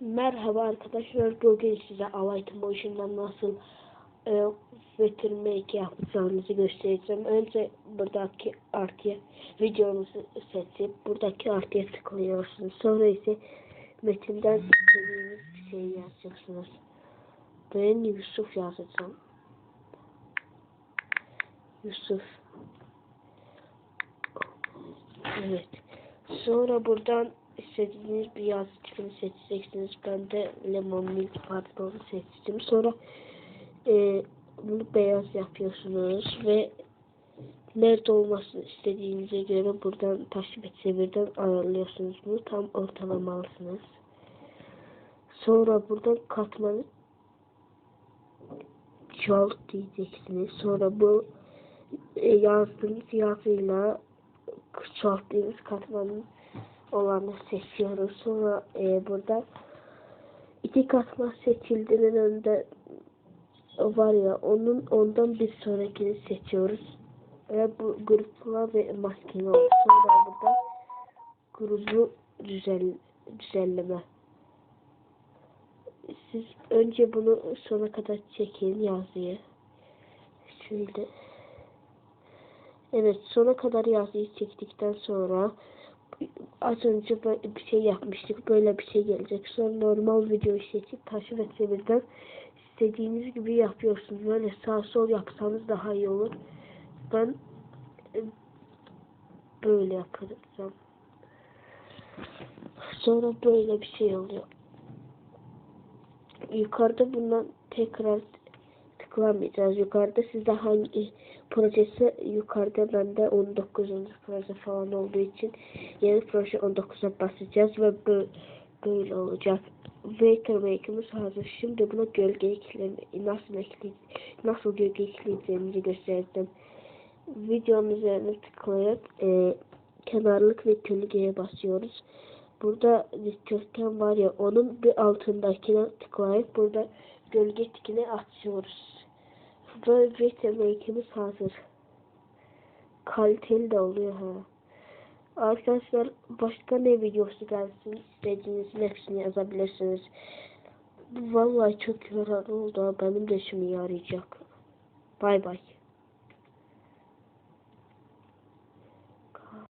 Merhaba arkadaşlar. Bugün size Alight Motion'dan nasıl e, Make yapacağınızı göstereceğim. Önce buradaki artıya videonuzu seçip buradaki artıya tıklıyorsunuz. Sonra ise metinden istediğiniz bir şey yazacaksınız. Ben Yusuf yazacağım. Yusuf. Evet. Sonra buradan istediğiniz bir tipini seçeceksiniz. Ben de lemon milk pardon seçtim. Sonra e, bunu beyaz yapıyorsunuz ve nerede olmasını istediğinize göre buradan takip et çevirden ayarlıyorsunuz. Bunu tam ortalamalısınız. Sonra buradan katmanı çoğalt diyeceksiniz. Sonra bu e, yazdığınız yazıyla çoğalttığınız katmanın olanı seçiyoruz. Sonra e, burada iki katman seçildiğinin önünde var ya onun ondan bir sonrakini seçiyoruz. Ve bu grupla ve maskeli oldu. Sonra burada grubu düzel, düzenleme. Siz önce bunu sona kadar çekin yazıyı. Şöyle. Evet sona kadar yazıyı çektikten sonra az önce bir şey yapmıştık. Böyle bir şey gelecek. Sonra normal videoyu seçip taşı ve çevirden istediğiniz gibi yapıyorsunuz. Böyle sağ sol yapsanız daha iyi olur. Ben e, böyle yapacağım. Sonra böyle bir şey oluyor. Yukarıda bundan tekrar tıklamayacağız. Yukarıda sizde hangi projesi yukarıda bende 19. proje falan olduğu için yeni proje 19'a basacağız ve böyle olacak. Waker Maker'ımız hazır. Şimdi buna gölge ekleme, nasıl ekley nasıl gölge ekleyeceğimizi gösterdim. Videonun üzerine tıklayıp e, kenarlık ve gölgeye basıyoruz. Burada dikdörtgen var ya onun bir altındakine tıklayıp burada gölge tikini açıyoruz. Böyle bir temekimiz hazır. Kaliteli de oluyor ha. Arkadaşlar başka ne videosu gelsin istediğinizin hepsini yazabilirsiniz. Vallahi çok yararlı oldu. Benim de işime yarayacak. Bay bay.